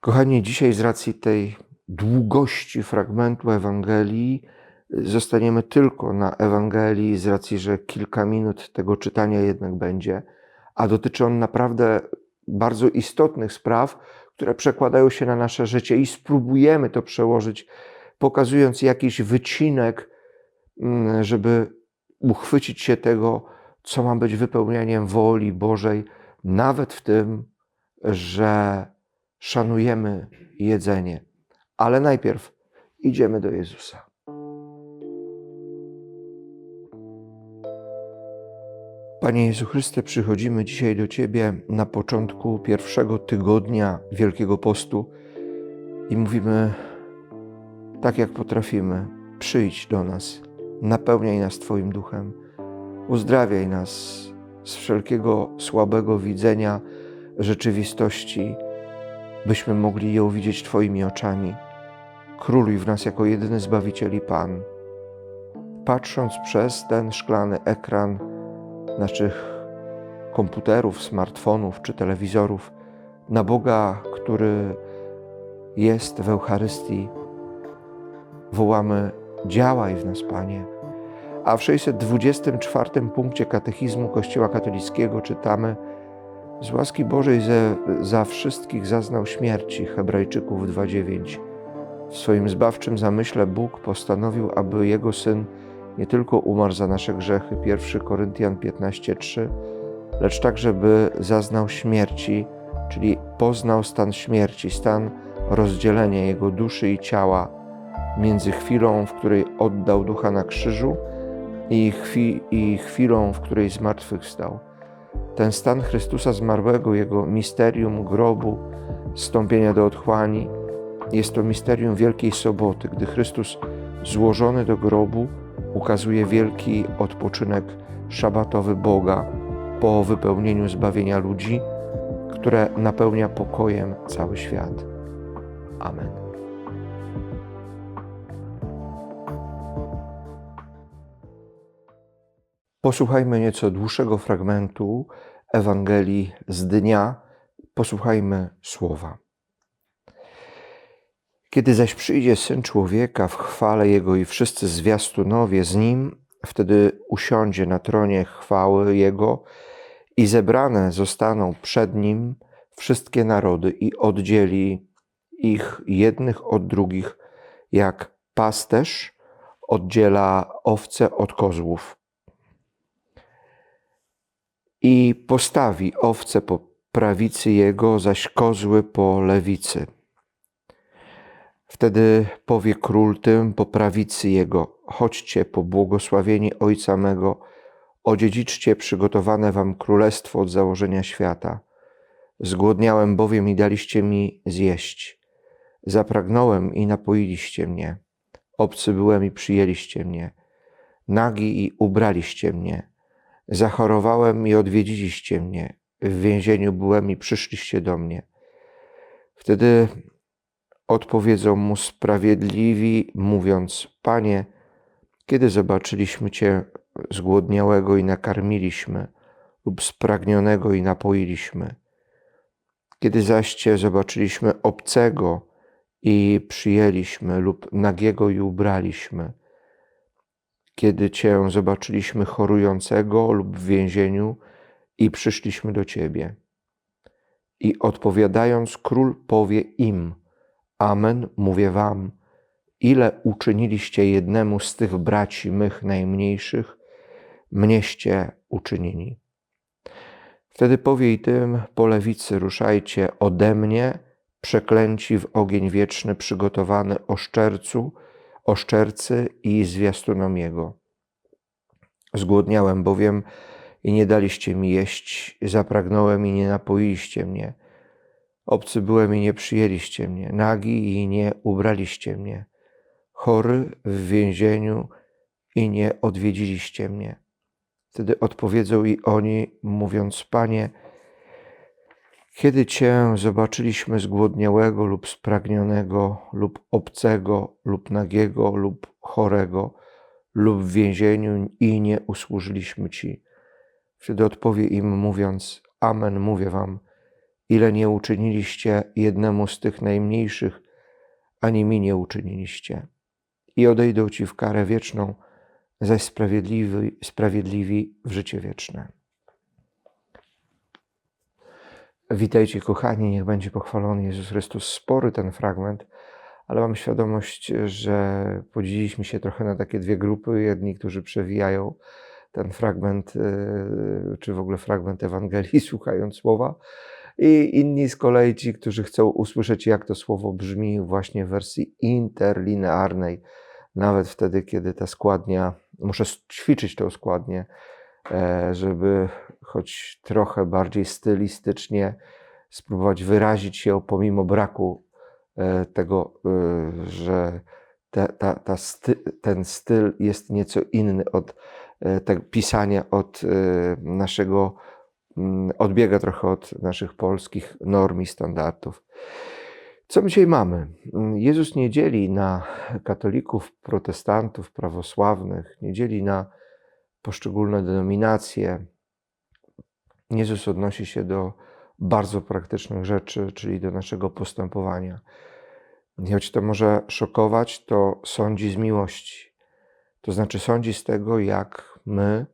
Kochani, dzisiaj z racji tej długości fragmentu Ewangelii zostaniemy tylko na Ewangelii, z racji, że kilka minut tego czytania jednak będzie, a dotyczy on naprawdę bardzo istotnych spraw, które przekładają się na nasze życie i spróbujemy to przełożyć, pokazując jakiś wycinek, mm, żeby uchwycić się tego, co ma być wypełnieniem woli Bożej, nawet w tym, że szanujemy jedzenie. Ale najpierw idziemy do Jezusa. Panie Jezu Chryste, przychodzimy dzisiaj do Ciebie na początku pierwszego tygodnia Wielkiego Postu i mówimy tak, jak potrafimy: przyjdź do nas, napełniaj nas Twoim duchem, uzdrawiaj nas z wszelkiego słabego widzenia rzeczywistości, byśmy mogli ją widzieć Twoimi oczami. Króluj w nas jako jedyny Zbawiciel i Pan. Patrząc przez ten szklany ekran naszych komputerów, smartfonów czy telewizorów na Boga, który jest w Eucharystii, wołamy: Działaj w nas, Panie. A w 624 punkcie Katechizmu Kościoła Katolickiego czytamy: Z łaski Bożej ze, za wszystkich zaznał śmierci. Hebrajczyków 2:9. W swoim zbawczym zamyśle Bóg postanowił, aby jego syn nie tylko umarł za nasze grzechy, 1 Koryntian 15:3, lecz także by zaznał śmierci, czyli poznał stan śmierci, stan rozdzielenia jego duszy i ciała między chwilą, w której oddał ducha na krzyżu, i, chwi, i chwilą, w której zmartwychwstał. Ten stan Chrystusa zmarłego, jego misterium grobu, wstąpienia do otchłani, jest to misterium Wielkiej Soboty, gdy Chrystus złożony do grobu ukazuje wielki odpoczynek szabatowy Boga po wypełnieniu zbawienia ludzi, które napełnia pokojem cały świat. Amen. Posłuchajmy nieco dłuższego fragmentu Ewangelii z dnia. Posłuchajmy słowa. Kiedy zaś przyjdzie Syn Człowieka w chwale Jego i wszyscy zwiastunowie z Nim, wtedy usiądzie na tronie chwały Jego i zebrane zostaną przed Nim wszystkie narody i oddzieli ich jednych od drugich, jak pasterz oddziela owce od kozłów i postawi owce po prawicy jego, zaś kozły po lewicy. Wtedy powie król tym po prawicy jego: Chodźcie po błogosławieni Ojca mego, odziedziczcie przygotowane wam królestwo od założenia świata. Zgłodniałem bowiem i daliście mi zjeść. Zapragnąłem i napoiliście mnie. Obcy byłem i przyjęliście mnie. Nagi i ubraliście mnie Zachorowałem i odwiedziliście mnie. W więzieniu byłem i przyszliście do mnie. Wtedy odpowiedzą mu sprawiedliwi, mówiąc: Panie, kiedy zobaczyliśmy Cię zgłodniałego i nakarmiliśmy, lub spragnionego i napoiliśmy? Kiedy zaś Cię zobaczyliśmy obcego i przyjęliśmy, lub nagiego i ubraliśmy? Kiedy Cię zobaczyliśmy chorującego lub w więzieniu i przyszliśmy do Ciebie. I odpowiadając, król powie im: Amen, mówię Wam, ile uczyniliście jednemu z tych braci mych najmniejszych, mnieście uczynili. Wtedy powie i tym po lewicy: Ruszajcie ode mnie, przeklęci w ogień wieczny przygotowany o szczercu oszczercy i zwiastunom Jego. Zgłodniałem bowiem i nie daliście mi jeść, zapragnąłem i nie napoiliście mnie. Obcy byłem i nie przyjęliście mnie, nagi i nie ubraliście mnie, chory w więzieniu i nie odwiedziliście mnie. Wtedy odpowiedzą i oni, mówiąc: Panie, kiedy Cię zobaczyliśmy zgłodniałego lub spragnionego, lub obcego, lub nagiego, lub chorego, lub w więzieniu i nie usłużyliśmy Ci. Wtedy odpowie im, mówiąc: Amen, mówię Wam, ile nie uczyniliście jednemu z tych najmniejszych, ani mi nie uczyniliście. I odejdą ci w karę wieczną, zaś sprawiedliwi, sprawiedliwi w życie wieczne. Witajcie, kochani, niech będzie pochwalony Jezus Chrystus. Spory ten fragment, ale mam świadomość, że podzieliliśmy się trochę na takie dwie grupy. Jedni, którzy przewijają ten fragment, y, czy w ogóle fragment Ewangelii, słuchając słowa, i inni z kolei ci, którzy chcą usłyszeć, jak to słowo brzmi właśnie w wersji interlinearnej, nawet wtedy, kiedy ta składnia, muszę ćwiczyć tą składnię, e, żeby choć trochę bardziej stylistycznie spróbować wyrazić się pomimo braku e, tego, e, że ta, ta, ta sty, ten styl jest nieco inny od tego pisania od naszego Mm, odbiega trochę od naszych polskich norm i standardów. Co my dzisiaj mamy? Mm, Jezus nie dzieli na katolików, protestantów, prawosławnych, nie dzieli na poszczególne denominacje. Jezus odnosi się do bardzo praktycznych rzeczy, czyli do naszego postępowania. Choć to może szokować, to sądzi z miłości. To znaczy sądzi z tego, jak my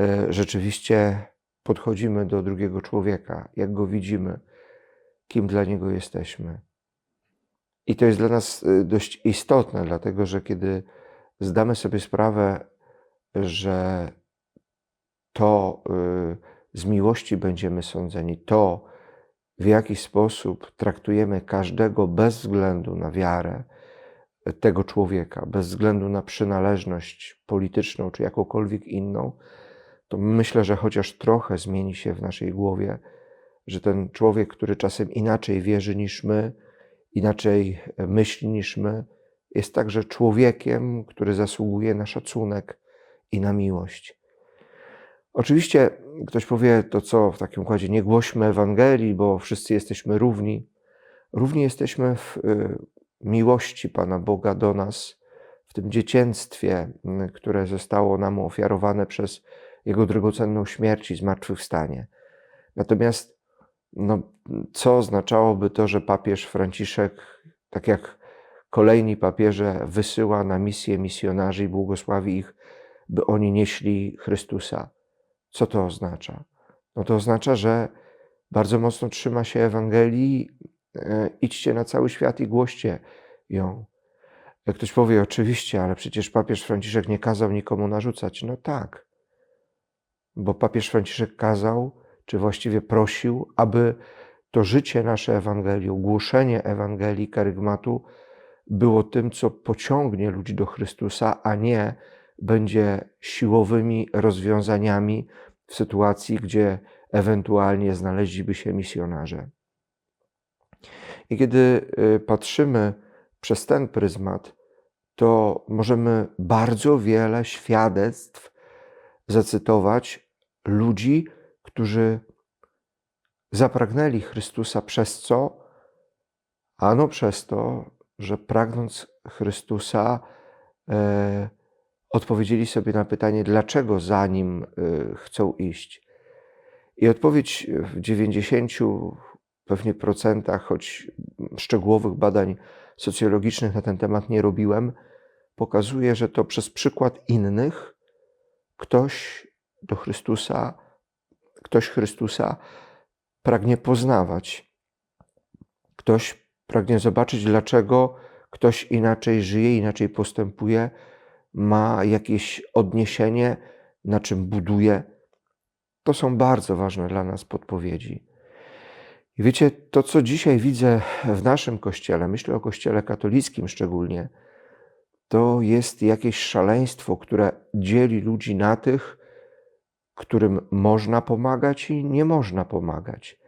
e, rzeczywiście podchodzimy do drugiego człowieka, jak go widzimy, kim dla niego jesteśmy. I to jest dla nas y, dość istotne, dlatego że kiedy zdamy sobie sprawę, że to y, z miłości będziemy sądzeni, to w jaki sposób traktujemy każdego bez względu na wiarę tego człowieka, bez względu na przynależność polityczną czy jakąkolwiek inną, to myślę, że chociaż trochę zmieni się w naszej głowie, że ten człowiek, który czasem inaczej wierzy niż my, inaczej myśli niż my, jest także człowiekiem, który zasługuje na szacunek i na miłość. Oczywiście ktoś powie to co w takim układzie, nie głośmy Ewangelii, bo wszyscy jesteśmy równi. Równi jesteśmy w y, miłości Pana Boga do nas, w tym dziecięctwie, y, które zostało nam ofiarowane przez jego drogocenną śmierć i zmartwychwstanie. Natomiast no, co oznaczałoby to, że papież Franciszek, tak jak kolejni papieże, wysyła na misję misjonarzy i błogosławi ich, by oni nieśli Chrystusa? Co to oznacza? No to oznacza, że bardzo mocno trzyma się Ewangelii, e, idźcie na cały świat i głoście ją. Jak ktoś powie, oczywiście, ale przecież papież Franciszek nie kazał nikomu narzucać. No tak, bo papież Franciszek kazał, czy właściwie prosił, aby to życie nasze Ewangelii, głoszenie Ewangelii, karygmatu było tym, co pociągnie ludzi do Chrystusa, a nie będzie siłowymi rozwiązaniami w sytuacji, gdzie ewentualnie znaleźliby się misjonarze. I kiedy y, patrzymy przez ten pryzmat, to możemy bardzo wiele świadectw zacytować ludzi, którzy zapragnęli Chrystusa przez co? Ano przez to, że pragnąc Chrystusa, e, odpowiedzieli sobie na pytanie, dlaczego za nim e, chcą iść. I odpowiedź w 90 pewnie procentach, choć szczegółowych badań socjologicznych na ten temat nie robiłem, pokazuje, że to przez przykład innych ktoś do Chrystusa, ktoś Chrystusa pragnie poznawać. Ktoś pragnie zobaczyć, dlaczego ktoś inaczej żyje, inaczej postępuje, ma jakieś odniesienie, na czym buduje. To są bardzo ważne dla nas podpowiedzi. I wiecie, to co dzisiaj widzę w naszym kościele, myślę o kościele katolickim szczególnie, to jest jakieś szaleństwo, które dzieli ludzi na tych, którym można pomagać i nie można pomagać,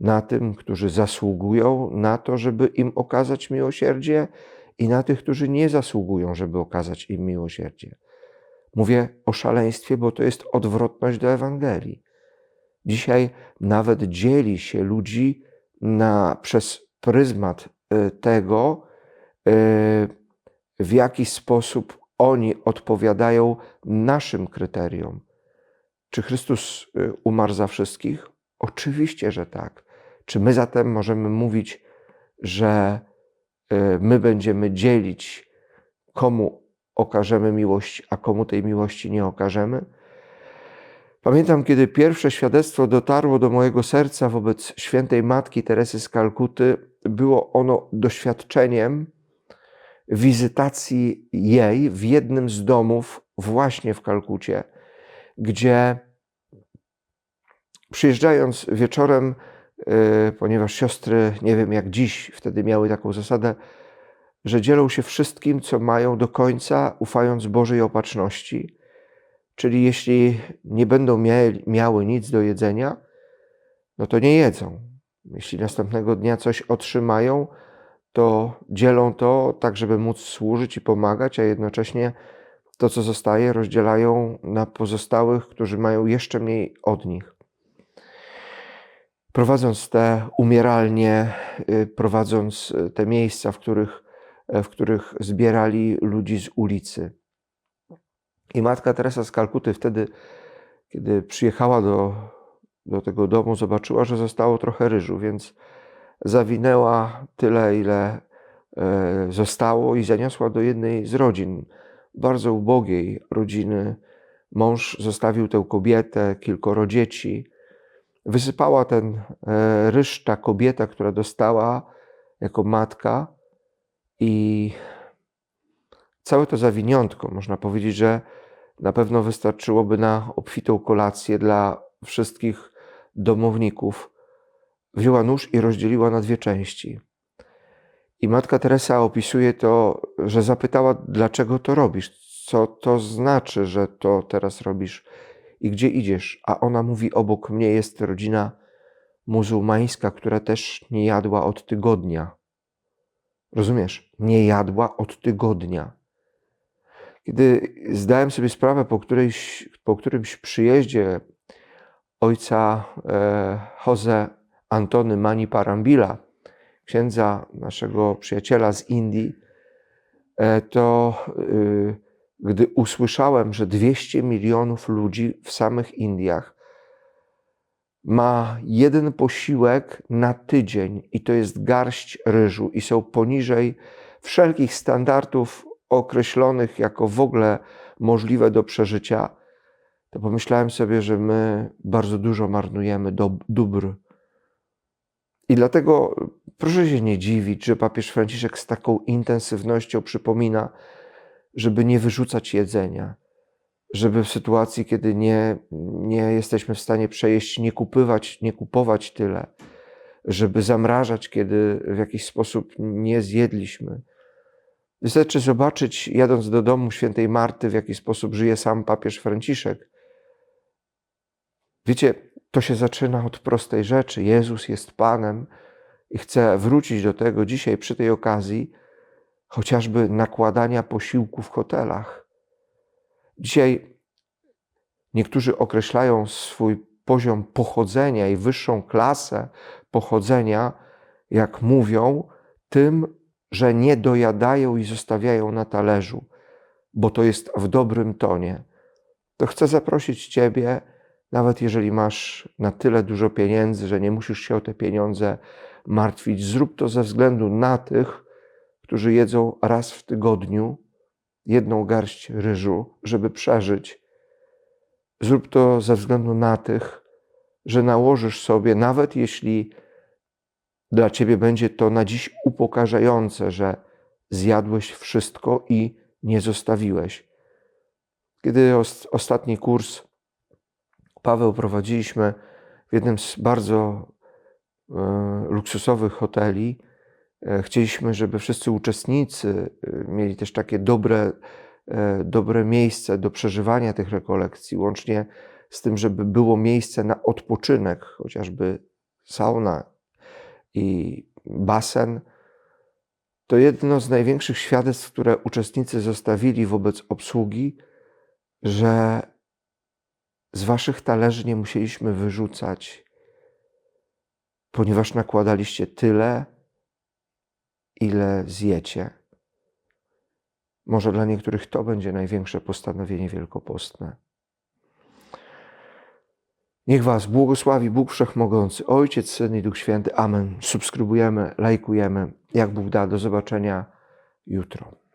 na tym, którzy zasługują na to, żeby im okazać miłosierdzie, i na tych, którzy nie zasługują, żeby okazać im miłosierdzie. Mówię o szaleństwie, bo to jest odwrotność do Ewangelii. Dzisiaj nawet dzieli się ludzi na, przez pryzmat y, tego, y, w jaki sposób oni odpowiadają naszym kryteriom. Czy Chrystus y, umarł za wszystkich? Oczywiście, że tak. Czy my zatem możemy mówić, że my będziemy dzielić, komu okażemy miłość, a komu tej miłości nie okażemy? Pamiętam, kiedy pierwsze świadectwo dotarło do mojego serca wobec świętej matki Teresy z Kalkuty, było ono doświadczeniem wizytacji jej w jednym z domów, właśnie w Kalkucie, gdzie przyjeżdżając wieczorem, y, ponieważ siostry, nie wiem jak dziś, wtedy miały taką zasadę, że dzielą się wszystkim, co mają do końca, ufając Bożej opatrzności. Czyli jeśli nie będą miały nic do jedzenia, no to nie jedzą. Jeśli następnego dnia coś otrzymają, to dzielą to tak, żeby móc służyć i pomagać, a jednocześnie to, co zostaje, rozdzielają na pozostałych, którzy mają jeszcze mniej od nich. Prowadząc te umieralnie, y, prowadząc te miejsca, w których, w których zbierali ludzi z ulicy. I matka Teresa z Kalkuty wtedy, kiedy przyjechała do, do tego domu, zobaczyła, że zostało trochę ryżu, więc zawinęła tyle, ile e, zostało i zaniosła do jednej z rodzin, bardzo ubogiej rodziny. Mąż zostawił tę kobietę, kilkoro dzieci. Wysypała ten e, ryż ta kobieta, która dostała jako matka i całe to zawiniątko, można powiedzieć, że na pewno wystarczyłoby na obfitą kolację dla wszystkich domowników. Wzięła nóż i rozdzieliła na dwie części. I matka Teresa opisuje to, że zapytała, dlaczego to robisz, co to znaczy, że to teraz robisz i gdzie idziesz. A ona mówi: Obok mnie jest rodzina muzułmańska, która też nie jadła od tygodnia. Rozumiesz? Nie jadła od tygodnia. Kiedy zdałem sobie sprawę po, którejś, po którymś przyjeździe ojca e, Jose Antony Mani Parambila, księdza naszego przyjaciela z Indii, e, to y, gdy usłyszałem, że 200 milionów ludzi w samych Indiach ma jeden posiłek na tydzień i to jest garść ryżu i są poniżej wszelkich standardów określonych jako w ogóle możliwe do przeżycia, to pomyślałem sobie, że my bardzo dużo marnujemy dóbr. I dlatego proszę się nie dziwić, że papież Franciszek z taką intensywnością przypomina, żeby nie wyrzucać jedzenia, żeby w sytuacji, kiedy nie, nie jesteśmy w stanie przejeść, nie kupować, nie kupować tyle, żeby zamrażać, kiedy w jakiś sposób nie zjedliśmy Wystarczy zobaczyć, jadąc do domu świętej Marty, w jaki sposób żyje sam papież Franciszek. Wiecie, to się zaczyna od prostej rzeczy. Jezus jest Panem i chcę wrócić do tego dzisiaj przy tej okazji, chociażby nakładania posiłku w hotelach. Dzisiaj niektórzy określają swój poziom pochodzenia i wyższą klasę pochodzenia, jak mówią, tym, że nie dojadają i zostawiają na talerzu, bo to jest w dobrym tonie, to chcę zaprosić Ciebie, nawet jeżeli masz na tyle dużo pieniędzy, że nie musisz się o te pieniądze martwić, zrób to ze względu na tych, którzy jedzą raz w tygodniu jedną garść ryżu, żeby przeżyć. Zrób to ze względu na tych, że nałożysz sobie, nawet jeśli dla ciebie będzie to na dziś upokarzające, że zjadłeś wszystko i nie zostawiłeś. Kiedy ostatni kurs Paweł prowadziliśmy w jednym z bardzo e, luksusowych hoteli, chcieliśmy, żeby wszyscy uczestnicy e, mieli też takie dobre, dobre miejsce do przeżywania tych rekolekcji, łącznie z tym, żeby było miejsce na odpoczynek, chociażby sauna, i basen, to jedno z największych świadectw, które uczestnicy zostawili wobec obsługi, że z waszych talerzy nie musieliśmy wyrzucać, ponieważ nakładaliście tyle, ile zjecie. Może dla niektórych to będzie największe postanowienie wielkopostne. Niech Was błogosławi Bóg Wszechmogący, Ojciec, Syn i Duch Święty. Amen. Subskrybujemy, lajkujemy. Jak Bóg da, do zobaczenia jutro.